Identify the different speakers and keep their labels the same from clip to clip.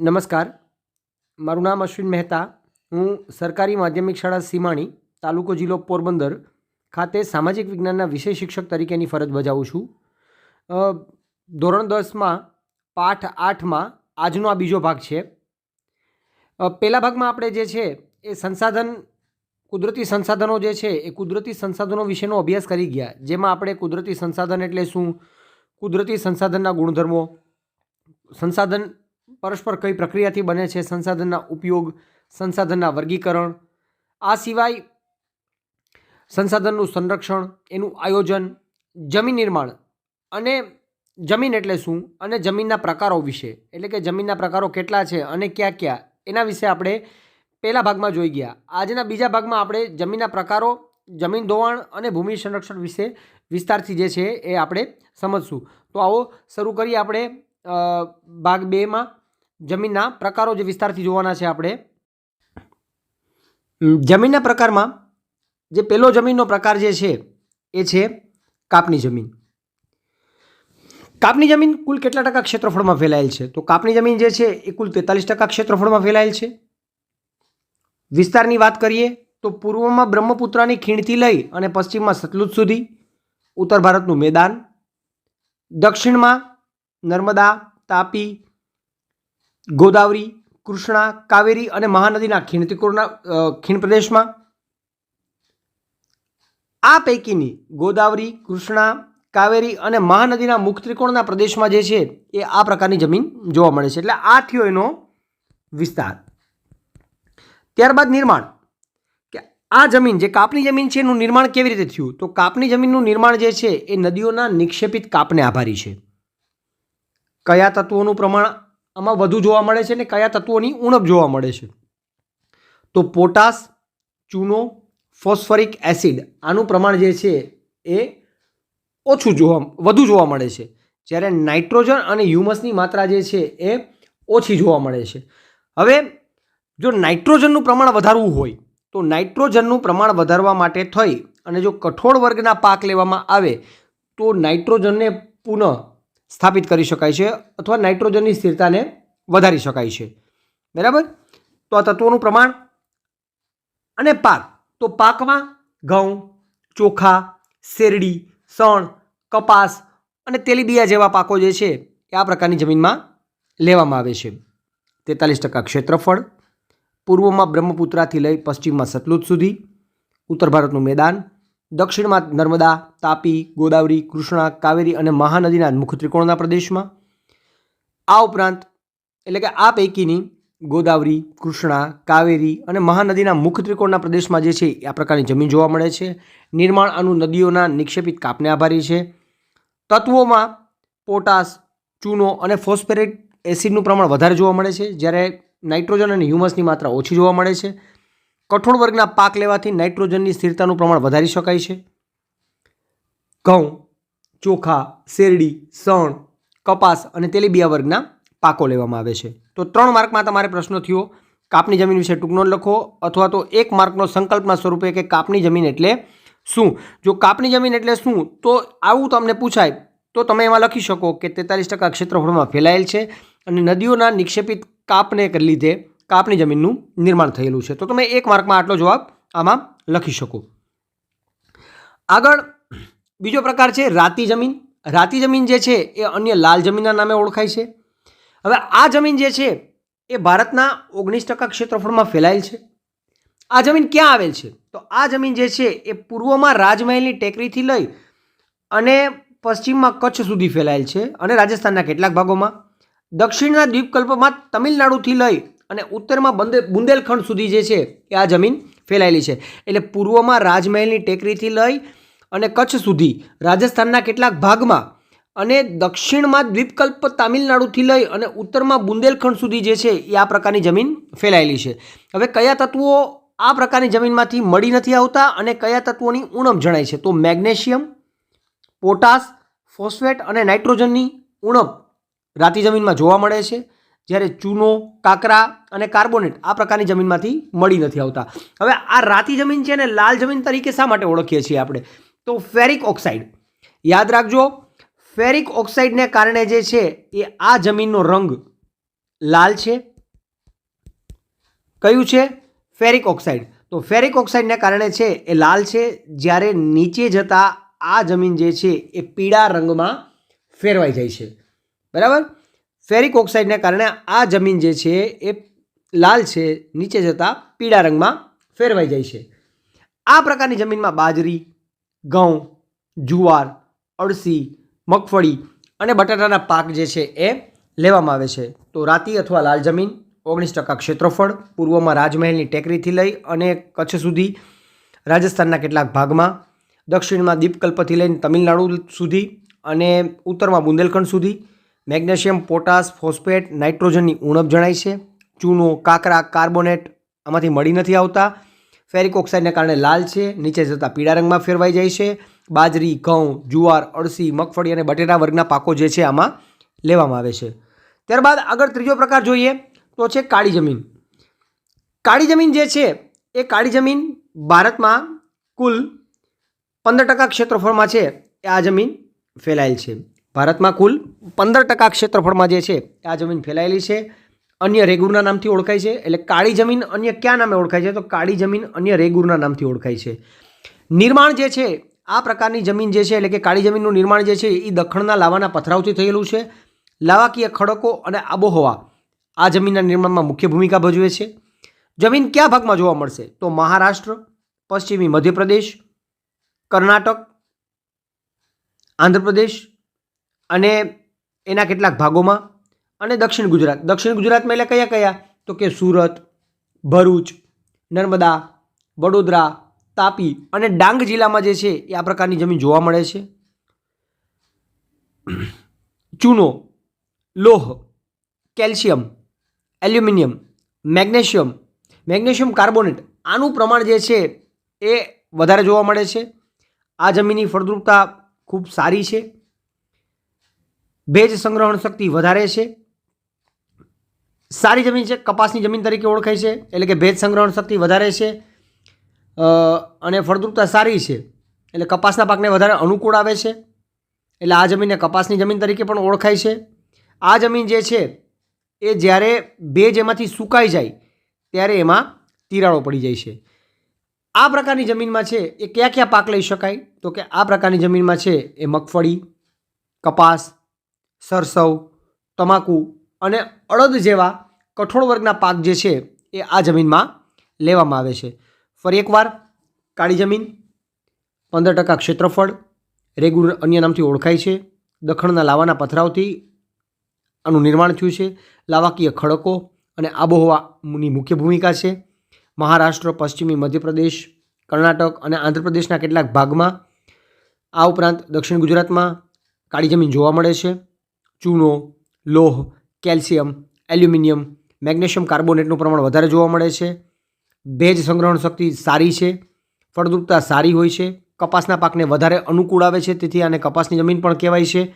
Speaker 1: નમસ્કાર. મારું નામ અશ્વિન મહેતા. હું સરકારી માધ્યમિક શાળા સીમાણી, તાલુકો જિલ્લો પોરબંદર ખાતે સામાજિક વિજ્ઞાનના વિષય શિક્ષક તરીકેની ફરજ બજાવું છું. ધોરણ દસમાં, પાઠ આઠમાં આજનો આ બીજો ભાગ છે. પહેલા ભાગમાં આપણે જે છે એ સંસાધન, કુદરતી સંસાધનો જે છે એ કુદરતી સંસાધનો વિશેનો અભ્યાસ કરી ગયા. જેમાં આપણે કુદરતી સંસાધન એટલે શું? કુદરતી સંસાધનના ગુણધર્મો, સંસાધન પરસ્પર કઈ પ્રક્રિયાથી બને છે? સંસાધનના ઉપયોગ, સંસાધનના વર્ગીકરણ. આ સિવાય સંસાધનનું સંરક્ષણ, એનું આયોજન, જમીન નિર્માણ અને જમીન એટલે શું? અને જમીનના પ્રકારો વિશે. એટલે કે જમીનના પ્રકારો કેટલા છે અને ક્યાં ક્યાં? એના વિશે આપણે પહેલા ભાગમાં જોઈ ગયા. આજના બીજા ભાગમાં આપણે જમીનના પ્રકારો, જમીન ધોવાણ અને ભૂમિ સંરક્ષણ વિશે વિસ્તારથી જે છે એ આપણે સમજશું. તો આવો શરૂ કરીએ આપણે ભાગ બેમાં. જમીનના પ્રકારો જે વિસ્તારથી જોવાના છે આપણે. જમીનના પ્રકારમાં જે પહેલો જમીનનો પ્રકાર જે છે, એ છે કાપની જમીન. કાપની જમીન કુલ કેટલા ટકા ક્ષેત્રફળમાં ફેલાયેલ છે? તો કાપની જમીન જે છે, એ કુલ તેતાલીસ ટકા ક્ષેત્રફળમાં ફેલાયેલ છે. વિસ્તારની વાત કરીએ, તો પૂર્વમાં બ્રહ્મપુત્રાની ખીણથી લઈ અને પશ્ચિમમાં સતલુજ સુધી, ઉત્તર ભારતનું મેદાન, દક્ષિણમાં નર્મદા, તાપી ગોદાવરી, કૃષ્ણા, કાવેરી અને મહાનદીના ખીણ ત્રિકોણના ખીણ પ્રદેશમાં. આ પૈકીની ગોદાવરી, કૃષ્ણા, કાવેરી અને મહાનદીના મુખ ત્રિકોણના પ્રદેશમાં જે છે, એ આ પ્રકારની જમીન જોવા મળે છે. એટલે આ થયો એનો વિસ્તાર. ત્યારબાદ નિર્માણ. કે આ જમીન જે કાપની જમીન છે, એનું નિર્માણ કેવી રીતે થયું? તો કાપની જમીનનું નિર્માણ જે છે, એ નદીઓના નિક્ષેપિત કાપને આભારી છે. કયા તત્વોનું પ્રમાણ આમાં વધુ જોવા મળે છે ને કયા તત્વોની ઉણપ જોવા મળે છે? તો પોટાશ, ચૂનો, ફોસ્ફરિક એસિડ આનું પ્રમાણ જે છે એ ઓછું જોવા, વધુ જોવા મળે છે. જ્યારે નાઇટ્રોજન અને હ્યુમસની માત્રા જે છે એ ઓછી જોવા મળે છે. હવે જો નાઇટ્રોજનનું પ્રમાણ વધારવું હોય, તો નાઇટ્રોજનનું પ્રમાણ વધારવા માટે થઈ અને જો કઠોળ વર્ગના પાક લેવામાં આવે, તો નાઇટ્રોજનને પુનઃ સ્થાપિત કરી શકાય છે અથવા નાઇટ્રોજનની સ્થિરતાને વધારી શકાય છે. બરાબર? તો આ તત્વોનું પ્રમાણ અને પાક. તો પાકમાં ઘઉં, ચોખા, શેરડી, સણ, કપાસ અને તેલીબિયા જેવા પાકો જે છે એ આ પ્રકારની જમીનમાં લેવામાં આવે છે. તેતાલીસ ટકા ક્ષેત્રફળ. પૂર્વમાં બ્રહ્મપુત્રાથી લઈ પશ્ચિમમાં સતલુજ સુધી. ઉત્તર ભારતનું મેદાન. દક્ષિણમાં નર્મદા, તાપી, ગોદાવરી, કૃષ્ણા, કાવેરી અને મહાનદીના મુખ ત્રિકોણના પ્રદેશમાં. આ ઉપરાંત, એટલે કે આ પૈકીની ગોદાવરી, કૃષ્ણા, કાવેરી અને મહાનદીના મુખ ત્રિકોણના પ્રદેશમાં જે છે આ પ્રકારની જમીન જોવા મળે છે. નિર્માણ આનું નદીઓના નિક્ષેપિત કાપને આભારી છે. તત્વોમાં પોટાશ, ચૂનો અને ફોસ્ફેરિક એસિડનું પ્રમાણ વધારે જોવા મળે છે, જ્યારે નાઇટ્રોજન અને હ્યુમસની માત્રા ઓછી જોવા મળે છે. કઠોળ વર્ગના પાક લેવાથી નાઇટ્રોજનની સ્થિરતાનું પ્રમાણ વધારી શકાય છે. ઘઉં, ચોખા, શેરડી સણ કપાસ અને તેલીબિયા વર્ગના પાકો લેવામાં આવે છે. તો ત્રણ માર્કમાં તમારે પ્રશ્ન થયો, કાપની જમીન વિશે ટૂંકનો લખો અથવા તો એક માર્કનો સંકલ્પના સ્વરૂપે કે કાપની જમીન એટલે શું? જો કાપની જમીન એટલે શું, તો આવું તમને પૂછાય, તો તમે એમાં લખી શકો કે તેતાલીસ ટકા ક્ષેત્રફળમાં ફેલાયેલ છે અને નદીઓના નિક્ષેપિત કાપને લીધે કાપની જમીનનું નિર્માણ થયેલું છે. તો તમે એક માર્કમાં આટલો જવાબ આમાં લખી શકો. આગળ બીજો પ્રકાર છે રાતી જમીન. રાતી જમીન જે છે એ અન્ય લાલ જમીનના નામે ઓળખાય છે. હવે આ જમીન જે છે એ ભારતના ઓગણીસ ટકા ક્ષેત્રફળમાં ફેલાયેલ છે. આ જમીન ક્યાં આવેલ છે? તો આ જમીન જે છે એ પૂર્વમાં રાજમહેલની ટેકરીથી લઈ અને પશ્ચિમમાં કચ્છ સુધી ફેલાયેલ છે અને રાજસ્થાનના કેટલાક ભાગોમાં. દક્ષિણના દ્વીપકલ્પમાં તમિલનાડુથી લઈ અને ઉત્તરમાં બંદે, બુંદેલખંડ સુધી જે છે એ આ જમીન ફેલાયેલી છે. એટલે પૂર્વમાં રાજમહેલની ટેકરીથી લઈ અને કચ્છ સુધી, રાજસ્થાનના કેટલાક ભાગમાં અને દક્ષિણમાં દ્વીપકલ્પ તામિલનાડુથી લઈ અને ઉત્તરમાં બુંદેલખંડ સુધી જે છે એ આ પ્રકારની જમીન ફેલાયેલી છે. હવે કયા તત્વો આ પ્રકારની જમીનમાંથી મળી નથી આવતા અને કયા તત્વોની ઉણપ જણાય છે? તો મેગ્નેશિયમ, પોટાશ, ફોસ્ફેટ અને નાઇટ્રોજનની ઉણપ રાતી જમીનમાં જોવા મળે છે. જ્યારે ચૂનો, કાકરા અને કાર્બોનેટ આ પ્રકારની જમીનમાંથી મળી નથી આવતા. હવે આ રાતી જમીન છે ને લાલ જમીન તરીકે શા માટે ઓળખીએ છીએ આપણે? તો ફેરિક ઓક્સાઇડ. યાદ રાખજો, ફેરિક ઓક્સાઇડને કારણે જે છે એ આ જમીનનો રંગ લાલ છે. કયું છે? Ferric oxide. તો ફેરિક ઓક્સાઇડને કારણે છે એ લાલ છે. જ્યારે નીચે જતાં આ જમીન જે છે એ પીળા રંગમાં ફેરવાઈ જાય છે. બરાબર? ફેરિક ઓક્સાઇડને કારણે આ જમીન જે છે એ લાલ છે, નીચે જતાં પીળા રંગમાં ફેરવાઈ જાય છે. આ પ્રકારની જમીનમાં બાજરી, ઘઉં, જુવાર, અળસી, મગફળી અને બટાટાના પાક જે છે એ લેવામાં આવે છે. તો રાતી અથવા લાલ જમીન, ઓગણીસ ટકા ક્ષેત્રફળ, પૂર્વમાં રાજમહેલની ટેકરીથી લઈ અને કચ્છ સુધી, રાજસ્થાનના કેટલાક ભાગમાં, દક્ષિણમાં દીપકલ્પથી લઈને તમિલનાડુ સુધી અને ઉત્તરમાં બુંદેલખંડ સુધી મેગ્નેશિયમ, પોટાશ, ફોસ્ફેટ, નાઇટ્રોજનની ઉણપ જણાય છે. ચૂનો, કાકરા, કાર્બોનેટ આમાંથી મળી નથી આવતા. ફેરિક ઓક્સાઇડને કારણે લાલ છે, નીચે જતાં પીળા રંગમાં ફેરવાઈ જાય છે. બાજરી, ઘઉં, જુવાર, અળસી, મગફળી અને બટેટા વર્ગના પાકો જે છે આમાં લેવામાં આવે છે. ત્યારબાદ આગળ ત્રીજો પ્રકાર જોઈએ તો છે કાળી જમીન. કાળી જમીન જે છે એ કાળી જમીન ભારતમાં કુલ પંદર ટકા ક્ષેત્રફળમાં છે. એ આ જમીન ફેલાયેલ છે. ભારતમાં કુલ પંદર ટકા ક્ષેત્રફળમાં જે છે, આ જમીન ફેલાયેલી છે. અન્ય રેગુરના નામથી ઓળખાય છે, એટલે કાળી જમીન અન્ય કયા નામે ઓળખાય છે? તો કાળી જમીન અન્ય રેગુરના નામથી ઓળખાય છે. નિર્માણ જે છે, આ પ્રકારની જમીન જે છે, એટલે કે કાળી જમીનનું નિર્માણ જે છે એ દખણના લાવાના પથરાવથી થયેલું છે. લાવાકીય ખડકો અને આબોહવા આ જમીનના નિર્માણમાં મુખ્ય ભૂમિકા ભજવે છે. જમીન કયા ભાગમાં જોવા મળશે? તો મહારાષ્ટ્ર, પશ્ચિમી મધ્યપ્રદેશ, કર્ણાટક, આંધ્રપ્રદેશ અને એના કેટલાક ભાગોમાં અને દક્ષિણ ગુજરાત. દક્ષિણ ગુજરાતમાં એટલે કયા કયા? તો કે સુરત, ભરૂચ, નર્મદા, વડોદરા, તાપી અને ડાંગ જિલ્લામાં જે છે એ આ પ્રકારની જમીન જોવા મળે છે. ચૂનો, લોહ, calcium, aluminium, magnesium. Magnesium carbonate આનું પ્રમાણ જે છે એ વધારે જોવા મળે છે. આ જમીનની ફળદ્રુપતા ખૂબ સારી છે. ભેજ સંગ્રહણ શક્તિ વધારે છે. સારી જમીન છે, કપાસની જમીન તરીકે ઓળખાય છે, એટલે કે ભેજ સંગ્રહણ શક્તિ વધારે છે. અને ફળદ્રુપતા સારી છે, એટલે કપાસના પાકને વધારે અનુકૂળ આવે છે. એટલે આ જમીનને કપાસની જમીન તરીકે પણ ઓળખાય છે. આ જમીન જે છે, એ જ્યારે ભેજ એમાંથી સુકાઈ જાય, ત્યારે એમાં તિરાડો પડી જાય છે. આ પ્રકારની જમીનમાં છે, એ કયા કયા પાક લઈ શકાય? તો કે આ પ્રકારની જમીનમાં છે, એ મગફળી, કપાસ સરસવ, તમાકુ અને અડદ જેવા કઠોળ વર્ગના પાક જે છે એ આ જમીનમાં લેવામાં આવે છે. ફરી એકવાર, કાળી જમીન, પંદર ટકા ક્ષેત્રફળ રેગુલર અન્ય નામથી ઓળખાય છે. દખણના લાવાના પથરાવથી આનું નિર્માણ થયું છે. લાવાકીય ખડકો અને આબોહવાની મુખ્ય ભૂમિકા છે. મહારાષ્ટ્ર, પશ્ચિમી મધ્યપ્રદેશ, કર્ણાટક અને આંધ્રપ્રદેશના કેટલાક ભાગમાં આ ઉપરાંત દક્ષિણ ગુજરાતમાં કાળી જમીન જોવા મળે છે. ચૂનો, લોહ, કેલ્શિયમ, એલ્યુમિનિયમ, મેગ્નેશિયમ કાર્બોનેટનું પ્રમાણ વધારે જોવા મળે છે. ભેજ સંગ્રહણ શક્તિ સારી છે. ફળદ્રુપતા સારી હોય છે. કપાસના પાકને વધારે અનુકૂળ આવે છે, તેથી આને કપાસની જમીન પણ કહેવાય છે.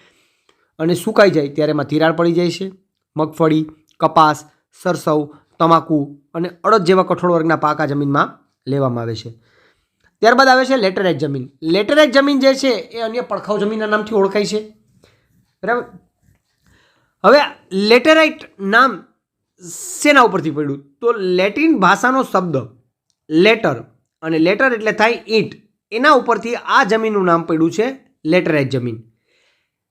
Speaker 1: અને સુકાઈ જાય ત્યારે એમાં તિરાડ પડી જાય છે. મગફળી, કપાસ, સરસવ, તમાકુ અને અડદ જેવા કઠોળ વર્ગના પાક આ જમીનમાં લેવામાં આવે છે. ત્યારબાદ આવે છે લેટેરાઇટ જમીન. લેટેરાઇટ જમીન જે છે, એ અન્ય પડખાઉ જમીનના નામથી ઓળખાય છે. બરાબર? હવે લેટેરાઇટ નામ શેના ઉપરથી પડ્યું. તો લેટિન ભાષાનો શબ્દ લેટર અને લેટર એટલે થાય ઈંટ. એના ઉપરથી આ જમીનનું નામ પડ્યું છે લેટરાઇટ જમીન.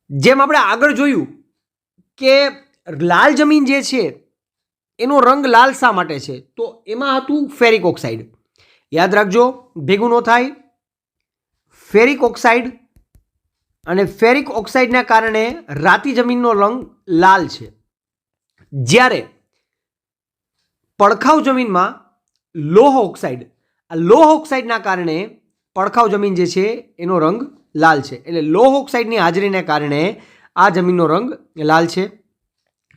Speaker 1: જેમ આપણે આગળ જોયું કે લાલ જમીન જે છે, એનો રંગ લાલ શા માટે છે? તો એમાં હતું ફેરિક ઓક્સાઇડ. યાદ રાખજો, ભેગું ન થાય. ફેરિક ઓક્સાઇડ અને ફેરિક ઓક્સાઇડના કારણે રાતી જમીનનો રંગ લાલ છે. જ્યારે પડખાવ જમીનમાં લોહ ઓક્સાઇડ, આ લોહ ઓક્સાઇડના કારણે પડખાવ જમીન જે છે એનો રંગ લાલ છે. એટલે લોહ ઓક્સાઇડની હાજરીને કારણે આ જમીનનો રંગ લાલ છે.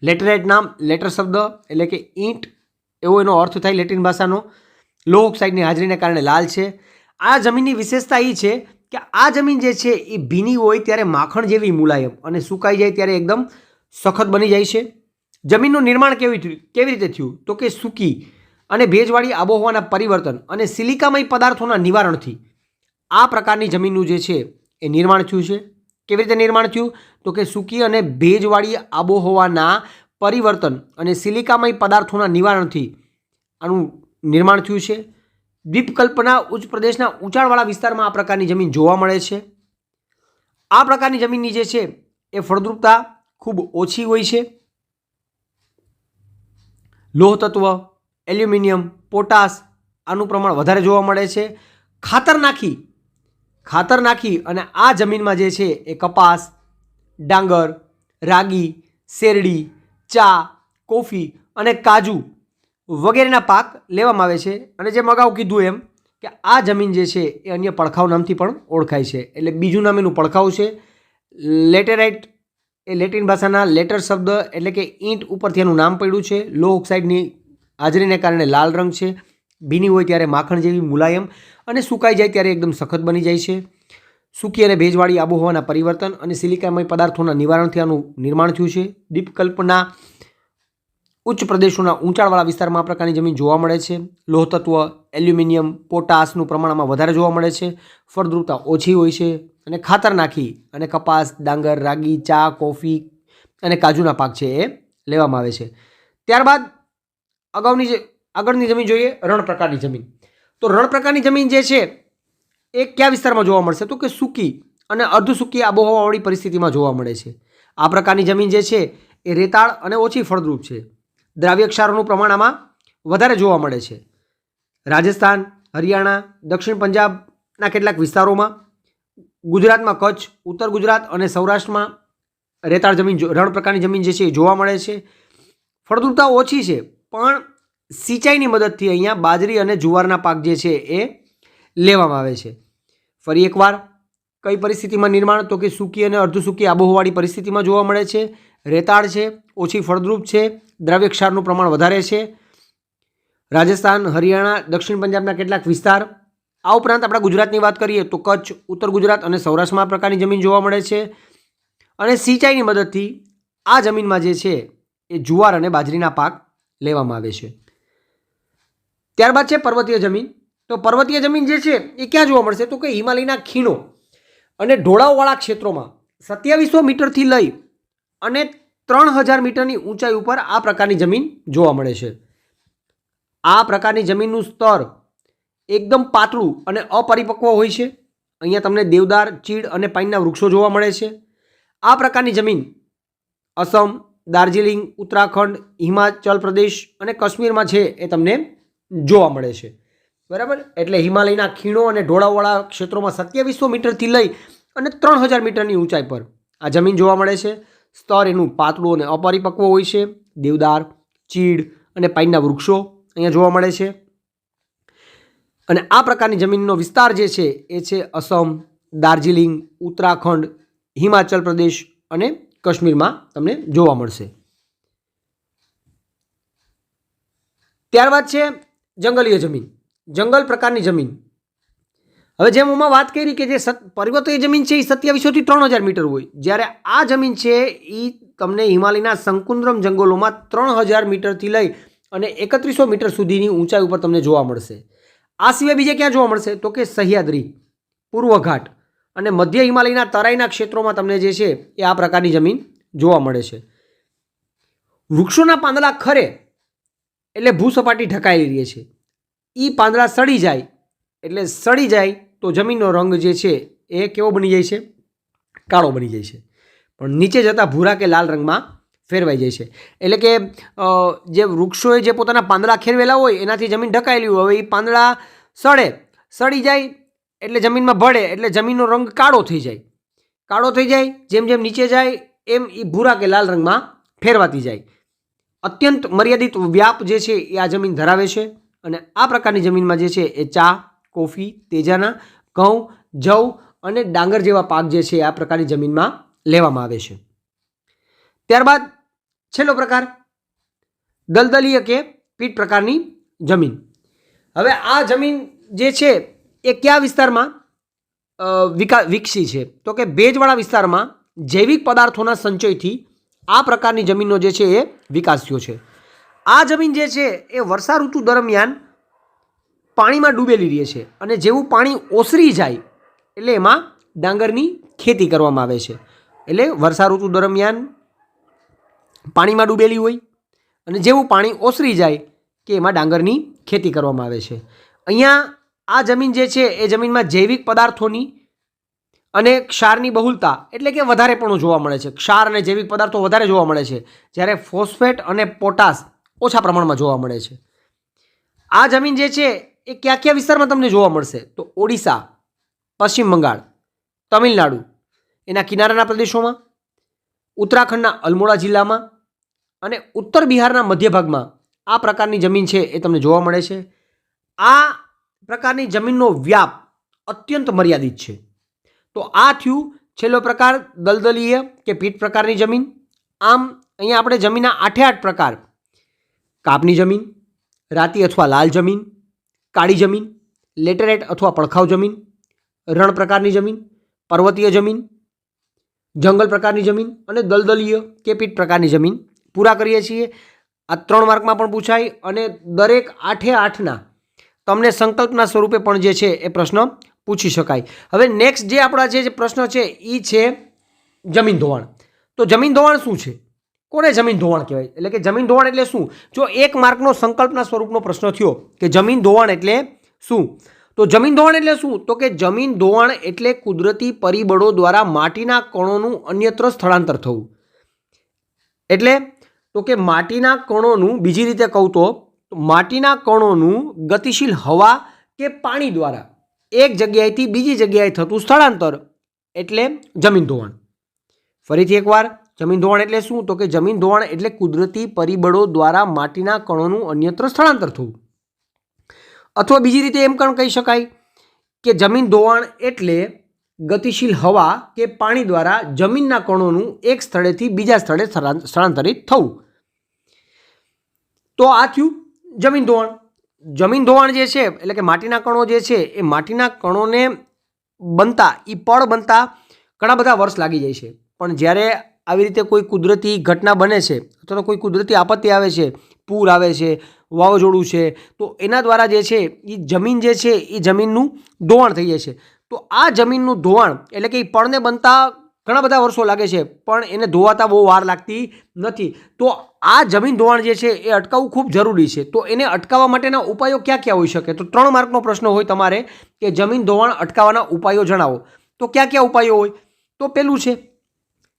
Speaker 1: લેટરાઇટ નામ, લેટર શબ્દ એટલે કે ઈંટ, એવો એનો અર્થ થાય લેટિન ભાષાનો. લોહ ઓક્સાઇડની હાજરીને કારણે લાલ છે. આ જમીનની વિશેષતા એ છે કે આ જમીન જે છે એ ભીની હોય ત્યારે માખણ જેવી મુલાયમ અને સુકાઈ જાય ત્યારે એકદમ સખત બની જાય છે. જમીનનું નિર્માણ કેવી થયું? કેવી રીતે થયું? તો કે સૂકી અને ભેજવાળી આબોહવાના પરિવર્તન અને સિલિકામય પદાર્થોના નિવારણથી આ પ્રકારની જમીનનું જે છે એ નિર્માણ થયું છે. કેવી રીતે નિર્માણ થયું? તો કે સૂકી અને ભેજવાળી આબોહવાના પરિવર્તન અને સિલિકામય પદાર્થોના નિવારણથી આનું નિર્માણ થયું છે. દ્વીપકલ્પના ઉચ્ચ પ્રદેશના ઊંચાણવાળા વિસ્તારમાં આ પ્રકારની જમીન જોવા મળે છે. આ પ્રકારની જમીનની જે છે એ ફળદ્રુપતા ખૂબ ઓછી હોય છે. લોહ એલ્યુમિનિયમ, પોટાશ આનું પ્રમાણ વધારે જોવા મળે છે. ખાતર નાખી ખાતર નાખી અને આ જમીનમાં જે છે એ કપાસ, ડાંગર, રાગી, શેરડી, ચા, કોફી અને કાજુ વગેરેના પાક લેવામાં આવે છે અને જેમ અગાઉ કીધું એમ કે આ જમીન જે છે એ અન્ય પડખાવ નામથી પણ ઓળખાય છે. એટલે બીજું નામ એનું પડખાવ છે. લેટેરાઇટ એ લેટિન ભાષાના લેટર શબ્દ એટલે કે ઈંટ ઉપરથી એનું નામ પડ્યું છે. લો ઓક્સાઇડની હાજરીને કારણે લાલ રંગ છે. ભીની હોય ત્યારે માખણ જેવી મુલાયમ અને સુકાઈ જાય ત્યારે એકદમ સખત બની જાય છે. સૂકી અને ભેજવાળી આબોહવાના પરિવર્તન અને સિલિકામય પદાર્થોના નિવારણથી આનું નિર્માણ થયું છે. દીપકલ્પના ઉચ્ચ પ્રદેશોના ઊંચાણવાળા વિસ્તારમાં આ પ્રકારની જમીન જોવા મળે છે. લોહતત્વ, એલ્યુમિનિયમ, પોટાશનું પ્રમાણમાં વધારે જોવા મળે છે. ફળદ્રુપતા ઓછી હોય છે અને ખાતર નાખી અને કપાસ, ડાંગર, રાગી, ચા, કોફી અને કાજુના પાક છે એ લેવામાં આવે છે. ત્યારબાદ અગાઉની જે આગળની જમીન જોઈએ, રણ પ્રકારની જમીન. તો રણ પ્રકારની જમીન જે છે એ કયા વિસ્તારમાં જોવા મળશે? તો કે સૂકી અને અર્ધ સૂકી આબોહવાવાળી પરિસ્થિતિમાં જોવા મળે છે. આ પ્રકારની જમીન જે છે એ રેતાળ અને ઓછી ફળદ્રુપ છે. દ્રાવ્ય ક્ષારોનું પ્રમાણ આમાં વધારે જોવા મળે છે. રાજસ્થાન, હરિયાણા, દક્ષિણ પંજાબના કેટલાક વિસ્તારોમાં ગુજરાતમાં કચ્છ, ઉત્તર ગુજરાત અને સૌરાષ્ટ્રમાં રેતાળ જમીન રણ પ્રકારની જમીન જે છે એ જોવા મળે છે. ફળદ્રુપતા ઓછી છે, પણ સિંચાઈની મદદથી અહીંયા બાજરી અને જુવારના પાક જે છે એ લેવામાં આવે છે. ફરી એકવાર, કઈ પરિસ્થિતિમાં નિર્માણ, તો કે સૂકી અને અર્ધસૂકી આબોહવાળી પરિસ્થિતિમાં જોવા મળે છે. રેતાળ છે, ઓછી ફળદ્રુપ છે, દ્રવ્ય ક્ષારનું પ્રમાણ વધારે છે. રાજસ્થાન, હરિયાણા, દક્ષિણ પંજાબના કેટલાક વિસ્તાર. આ ઉપરાંત આપણા ગુજરાતની વાત કરીએ તો કચ્છ, ઉત્તર ગુજરાત અને સૌરાષ્ટ્રમાં પ્રકારની જમીન જોવા મળે છે. અને સિંચાઈની મદદથી આ જમીનમાં જે છે એ જુવાર અને બાજરીના પાક લેવામાં આવે છે. ત્યારબાદ છે પર્વતીય જમીન. તો પર્વતીય જમીન જે છે એ ક્યાં જોવા મળશે? તો કે હિમાલયના ખીણો અને ઢોળાવવાળા ક્ષેત્રોમાં. સત્યાવીસો મીટરથી લઈ અને ત્રણ હજાર મીટરની ઊંચાઈ ઉપર આ પ્રકારની જમીન જોવા મળે છે. આ પ્રકારની જમીનનું સ્તર એકદમ પાતળું અને અપરિપક્વ હોય છે. અહીંયા તમને દેવદાર, ચીડ અને પાઇનના વૃક્ષો જોવા મળે છે. આ પ્રકારની જમીન અસમ, દાર્જિલિંગ, ઉત્તરાખંડ, હિમાચલ પ્રદેશ અને કાશ્મીરમાં છે એ તમને જોવા મળે છે. બરાબર? એટલે હિમાલયના ખીણો અને ઢોળાવવાળા ક્ષેત્રોમાં સત્યાવીસો મીટરથી લઈ અને ત્રણ હજાર મીટરની ઊંચાઈ પર આ જમીન જોવા મળે છે. સ્તર એનું પાતળું અને અપરિપક્વ હોય છે. દેવદાર, ચીડ અને પાઇનના વૃક્ષો અહીંયા જોવા મળે છે. અને આ પ્રકારની જમીનનો વિસ્તાર જે છે એ છે અસમ, દાર્જિલિંગ, ઉત્તરાખંડ, હિમાચલ પ્રદેશ અને કાશ્મીરમાં તમને જોવા મળશે. ત્યારબાદ છે જંગલીય જમીન. જંગલ પ્રકારની જમીન. હવે જેમ હું વાત કરી કે જે પર્વતીય જમીન છે એ સત્યાવીસોથી ત્રણ હજાર મીટર હોય. જ્યારે આ જમીન છે એ તમને હિમાલયના શંકુન્દ્રમ જંગલોમાં ત્રણ હજાર મીટરથી લઈ અને એકત્રીસો મીટર સુધીની ઊંચાઈ ઉપર તમને જોવા મળશે. આ સિવાય બીજે ક્યાં જોવા મળશે? તો કે સહ્યાદ્રી પૂર્વ ઘાટ અને મધ્ય હિમાલયના તરાઈના ક્ષેત્રોમાં તમને જે છે, એ આ પ્રકારની જમીન જોવા મળે છે. વૃક્ષોના પાંદડા ખરે એટલે ભૂસપાટી ઢકાઈ રહે છે. એ પાંદડા સડી જાય એટલે સડી જાય તો જમીનનો રંગ જે છે એ કેવો બની જાય છે? કાળો બની જાય છે. પણ નીચે જતાં ભૂરા કે લાલ રંગમાં ફેરવાઈ જાય છે. એટલે કે જે વૃક્ષોએ જે પોતાના પાંદડા ખેરવેલા હોય એનાથી જમીન ઢકાયેલી હોય. હવે એ પાંદડા સડે, સડી જાય એટલે જમીનમાં ભળે એટલે જમીનનો રંગ કાળો થઈ જાય. કાળો થઈ જાય, જેમ જેમ નીચે જાય, એમ એ ભૂરા કે લાલ રંગમાં ફેરવાતી જાય. અત્યંત મર્યાદિત વ્યાપ જે છે એ આ જમીન ધરાવે છે. અને આ પ્રકારની જમીનમાં જે છે એ ચા, કોફી, તેજાના ઘઉં, જવ અને ડાંગર જેવા પાક જે છે આ પ્રકારની જમીનમાં લેવામાં આવે છે. ત્યારબાદ છેલ્લો પ્રકાર, દલદલીય કે પીટ પ્રકારની જમીન. હવે આ જમીન જે છે એ કયા વિસ્તારમાં વિકા, વિકસી છે? તો કે ભેજવાળા વિસ્તારમાં જૈવિક પદાર્થોના સંચયથી આ પ્રકારની જમીનનો જે છે એ વિકાસ થયો છે. આ જમીન જે છે એ વર્ષા ઋતુ દરમિયાન પાણીમાં ડૂબેલી રહે છે અને જેવું પાણી ઓસરી જાય એટલે એમાં ડાંગરની ખેતી કરવામાં આવે છે. એટલે વર્ષા ઋતુ દરમિયાન પાણીમાં ડૂબેલી હોય અને જેવું પાણી ઓસરી જાય કે એમાં ડાંગરની ખેતી કરવામાં આવે છે. અહીંયા આ જમીન જે છે એ જમીનમાં જૈવિક પદાર્થોની અને ક્ષારની બહુલતા એટલે કે વધારે પણ જોવા મળે છે. ક્ષાર અને જૈવિક પદાર્થો વધારે જોવા મળે છે, જ્યારે ફોસ્ફેટ અને પોટાશ ઓછા પ્રમાણમાં જોવા મળે છે. આ જમીન જે છે એ કયા કયા વિસ્તારમાં તમને જોવા મળશે? તો ઓડિશા, પશ્ચિમ બંગાળ, તમિલનાડુ. એના કિનારાના પ્રદેશોમાં, ઉત્તરાખંડના અલમોડા જિલ્લામાં અને ઉત્તર બિહારના મધ્ય ભાગમાં આ પ્રકારની જમીન છે એ તમને જોવા મળે છે. આ પ્રકારની જમીનનો વ્યાપ અત્યંત મર્યાદિત છે. તો આ થયું છેલ્લો પ્રકાર, દલદલીય કે પીઠ પ્રકારની જમીન. આમ, અહીંયા આપણે જમીનના આઠે આઠ પ્રકાર. કાપની જમીન, રાતી અથવા લાલ જમીન કાળી જમીન, લેટેરાઇટ અથવા પડખાવ જમીન, રણ પ્રકારની જમીન, પર્વતીય જમીન, જંગલ પ્રકારની જમીન અને દલદલીય કે પીઠ પ્રકારની જમીન પૂરા કરીએ છીએ. આ ત્રણ માર્કમાં પણ પૂછાય અને દરેક આઠે આઠના તમને સંકલ્પના સ્વરૂપે પણ જે છે એ પ્રશ્ન પૂછી શકાય. હવે નેક્સ્ટ જે આપણા જે પ્રશ્ન છે એ છે જમીન ધોવાણ. તો જમીન ધોવાણ શું છે? કોને જમીન ધોવાણ કહેવાય? એટલે કે જમીન ધોવાણ એટલે શું? જો એક માર્કનો સંકલ્પના સ્વરૂપનો પ્રશ્ન થયો કે જમીન ધોવાણ એટલે શું? તો જમીન ધોવાણ એટલે શું? તો કે જમીન ધોવાણ એટલે કુદરતી પરિબળો દ્વારા માટીના કણોનું અન્યત્ર સ્થળાંતર થવું. એટલે તો કે માટીના કણોનું, બીજી રીતે કહું તો માટીના કણોનું ગતિશીલ હવા કે પાણી દ્વારા એક જગ્યાએથી બીજી જગ્યાએ થતું સ્થળાંતર એટલે જમીન ધોવાણ. ફરીથી એકવાર જમીન ધોવાણ એટલે શું? તો કે જમીન ધોવાણ એટલે કુદરતી પરિબળો દ્વારા માટીના કણોનું અન્યત્ર સ્થળાંતર થવું. અથવા બીજી રીતે એમ પણ કહી શકાય કે જમીન ધોવાણ એટલે ગતિશીલ હવા કે પાણી દ્વારા જમીનના કણોનું એક સ્થળેથી બીજા સ્થળે સ્થળાં- સ્થળાંતરિત થવું. તો આ થયું જમીન ધોવાણ. જમીન ધોવાણ જે છે, એટલે કે માટીના કણો જે છે, એ માટીના કણોને બનતા એ પળ બનતા ઘણા બધા વર્ષ લાગી જાય છે. પણ જ્યારે આવી રીતે કોઈ કુદરતી ઘટના બને છે અથવા તો કોઈ કુદરતી આપત્તિ આવે છે, પૂર આવે છે, વાવાઝોડું છે, તો એના દ્વારા જે છે એ જમીન જે છે એ જમીનનું ધોવાણ થઈ જાય છે. તો આ જમીનનું ધોવાણ એટલે કે એ પળને બનતા ઘણા બધા વર્ષો લાગે છે, પણ એને ધોવાતા બહુ વાર લાગતી નથી. તો આ જમીન ધોવાણ જે છે એ અટકાવવું ખૂબ જરૂરી છે. તો એને અટકાવવા માટેના ઉપાયો ક્યાં ક્યાં હોઈ શકે? તો ત્રણ માર્કનો પ્રશ્ન હોય તમારે કે જમીન ધોવાણ અટકાવવાના ઉપાયો જણાવો. તો ક્યાં ક્યાં ઉપાયો હોય? તો પેલું છે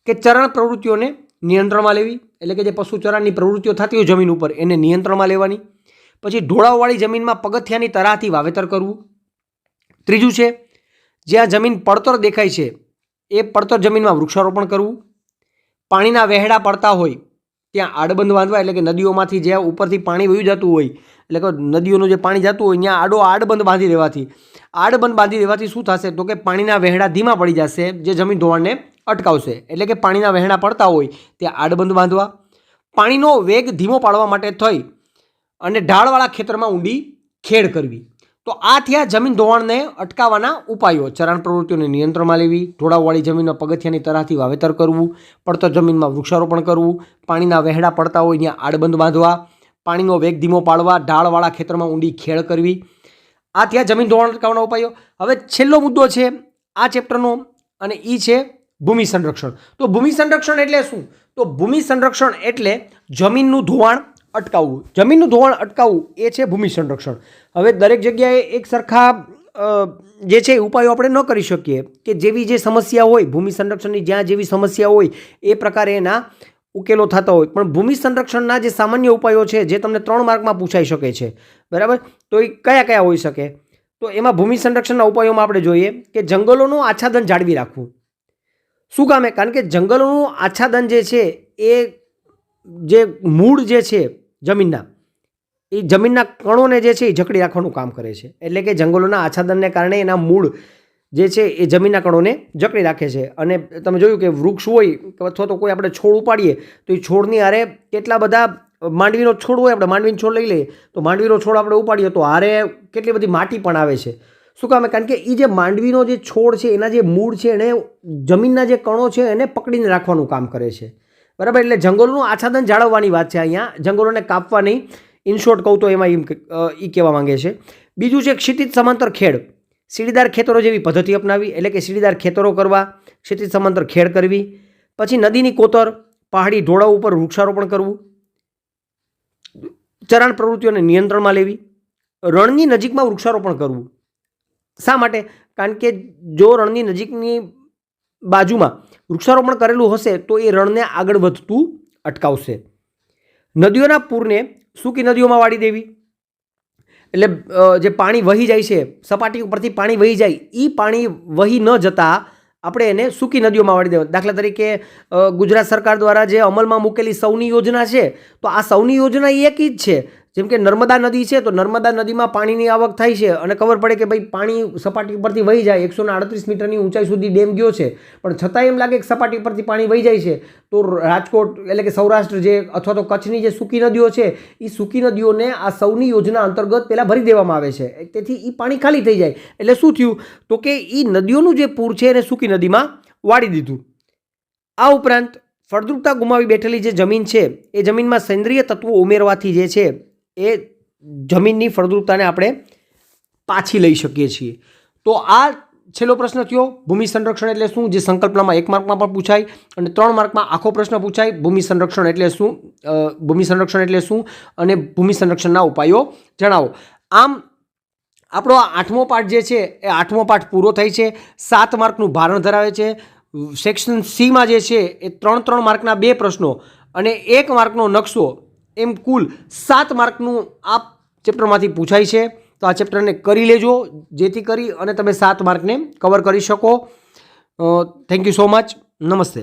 Speaker 1: કે ચરણ પ્રવૃત્તિઓને નિયંત્રણમાં લેવી. એટલે કે જે પશુ ચરણની પ્રવૃત્તિઓ થતી હોય જમીન ઉપર, એને નિયંત્રણમાં લેવાની. પછી ઢોળાવવાળી જમીનમાં પગથિયાની તરાહથી વાવેતર કરવું. ત્રીજું છે, જ્યાં જમીન પડતર દેખાય છે, એ પડતર જમીનમાં વૃક્ષારોપણ કરવું. પાણીના વહેડા પડતા હોય, ત્યાં આડબંધ બાંધવા એટલે કે નદીઓમાંથી જ્યાં ઉપરથી પાણી વહી જતું હોય એટલે કે નદીઓનું જે પાણી જતું હોય, ત્યાં આડો આડબંધ બાંધી દેવાથી. આડબંધ બાંધી દેવાથી શું થશે? તો કે પાણીના વહેણા ધીમા પડી જશે, જે જમીન ધોવાણને અટકાવશે. એટલે કે પાણીના વહેણા પડતા હોય તે આડબંધ બાંધવા. પાણીનો વેગ ધીમો પાડવા માટે થઈ અને ઢાળવાળા ખેતરમાં ઊંડી ખેડ કરવી. તો આ થયા જમીન ધોવાણને અટકાવવાના ઉપાયો. ચરણ પ્રવૃત્તિઓને નિયંત્રણમાં લેવી, ઢોળાવવાળી જમીનમાં પગથિયાની તરાહથી વાવેતર કરવું, પડતર જમીનમાં વૃક્ષારોપણ કરવું, પાણીના વહેડા પડતા હોય, ત્યાં આડબંધ બાંધવા પાણીનો વેગ ધીમો પાડવા ઢાળવાળા ખેતરમાં ઊંડી ખેડ કરવી. આ થયા જમીન ધોવાણ અટકાવવાના ઉપાયો. હવે છેલ્લો મુદ્દો છે આ ચેપ્ટરનો અને એ છે ભૂમિ સંરક્ષણ. તો ભૂમિ સંરક્ષણ એટલે શું? તો ભૂમિ સંરક્ષણ એટલે જમીનનું ધોવાણ અટકાવવું. જમીનનું ધોવાણ અટકાવવું એ છે ભૂમિ સંરક્ષણ. હવે દરેક જગ્યાએ એક સરખા જે છે ઉપાયો આપણે ન કરી શકીએ. કે જેવી જે સમસ્યા હોય, ભૂમિ સંરક્ષણની જ્યાં જેવી સમસ્યા હોય, એ પ્રકારે એના ઉકેલો થતા હોય. પણ ભૂમિ સંરક્ષણના જે સામાન્ય ઉપાયો છે, જે તમને ત્રણ માર્કમાં પૂછાઈ શકે છે, બરાબર? તો એ કયા કયા હોઈ શકે? તો એમાં ભૂમિ સંરક્ષણના ઉપાયોમાં આપણે જોઈએ કે જંગલોનું આચ્છાદન જાળવી રાખવું. શું કામે કારણ કે જંગલોનું આચ્છાદન જે છે, એ જે મૂળ જે છે જમીનના, એ જમીનના કણોને જે છે, એ જકડી રાખવાનું કામ કરે છે. એટલે કે જંગલોના આચ્છાદનને કારણે એના મૂળ જે છે એ જમીનના કણોને જકડી રાખે છે. અને તમે જોયું કે વૃક્ષ હોય અથવા તો કોઈ આપણે છોડ ઉપાડીએ, તો એ છોડની હારે કેટલા બધા માંડવીનો છોડ હોય, આપણે માંડવીનો છોડ લઈ લઈએ, તો માંડવીનો છોડ આપણે ઉપાડીએ, તો હારે કેટલી બધી માટી પણ આવે છે. શું કામે? કારણ કે એ જે માંડવીનો જે છોડ છે, એના જે મૂળ છે, એને જમીનના જે કણો છે, એને પકડીને રાખવાનું કામ કરે છે. બરાબર? એટલે જંગલોનું આચ્છાદન જાળવવાની વાત છે અહીંયા. જંગલોને કાપવા નહીં ઇન શોર્ટ કહું તો એમાં એમ એ કહેવા માંગે છે. બીજું છે ક્ષિતિજ સમાંતર ખેડ. સીડીદાર ખેતરો જેવી પદ્ધતિ અપનાવી, એટલે કે સીડીદાર ખેતરો કરવા, ક્ષિતિજ સમાંતર ખેડ કરવી, પછી નદીની કોતર, પહાડી ઢોળાવ ઉપર વૃક્ષારોપણ કરવું, ચરાણ પ્રવૃત્તિઓને નિયંત્રણમાં લેવી, રણની નજીકમાં વૃક્ષારોપણ કરવું. શા માટે? કારણ કે જો રણની નજીકની બાજુમાં વૃક્ષારોપણ કરેલું હશે, તો એ રણને આગળ વધતું અટકાવશે. નદીઓના પૂરને સૂકી નદીઓમાં વાળી દેવી એટલે જે પાણી વહી જાય છે, સપાટી ઉપરથી પાણી વહી જાય એ પાણી વહી ન જતાં આપણે એને સૂકી નદીઓમાં વાળી દેવા. દાખલા તરીકે ગુજરાત સરકાર દ્વારા જે અમલમાં મૂકેલી સૌની યોજના છે, તો આ સૌની યોજના એક જ છે. જેમ કે નર્મદા નદી છે, તો નર્મદા નદીમાં પાણીની આવક થાય છે અને ખબર પડે કે ભાઈ પાણી સપાટી ઉપરથી વહી જાય. એકસો આડત્રીસ મીટરની ઊંચાઈ સુધી ડેમ ગયો છે. પણ છતાં એમ લાગે કે સપાટી ઉપરથી પાણી વહી જાય છે. તો રાજકોટ એટલે કે સૌરાષ્ટ્ર જે અથવા તો કચ્છની જે સૂકી નદીઓ છે એ સૂકી નદીઓને આ સૌની યોજના અંતર્ગત પહેલાં ભરી દેવામાં આવે છે. તેથી એ પાણી ખાલી થઈ જાય. એટલે શું થયું? તો કે એ નદીઓનું જે પૂર છે, એને સૂકી નદીમાં વાળી દીધું. આ ઉપરાંત ફળદ્રુપતા ગુમાવી બેઠેલી જે જમીન છે, એ જમીનમાં સેન્દ્રિય તત્વો ઉમેરવાથી જે છે એ જમીનની ફળદ્રુપતાને આપણે પાછી લઈ શકીએ છીએ. તો આ છેલ્લો પ્રશ્ન થયો, ભૂમિ સંરક્ષણ એટલે શું? જે સંકલ્પનામાં એક માર્કમાં પણ પૂછાય અને ત્રણ માર્કમાં આખો પ્રશ્ન પૂછાય, ભૂમિ સંરક્ષણ એટલે શું? ભૂમિ સંરક્ષણ એટલે શું? અને ભૂમિ સંરક્ષણના ઉપાયો જણાવો. આમ, આપણો આ આઠમો પાઠ જે છે, એ આઠમો પાઠ પૂરો થાય છે, સાત માર્કનું ભારણ ધરાવે છે, સેક્શન સીમાં જે છે, એ ત્રણ ત્રણ માર્કના બે પ્રશ્નો અને એક માર્કનો નકશો એમ કુલ સાત માર્કનું આ ચેપ્ટરમાંથી પૂછાય છે. તો આ ચેપ્ટરને કરી લેજો, જેથી કરી અને તમે સાત માર્કને કવર કરી શકો. થેન્ક યુ સો મચ નમસ્તે.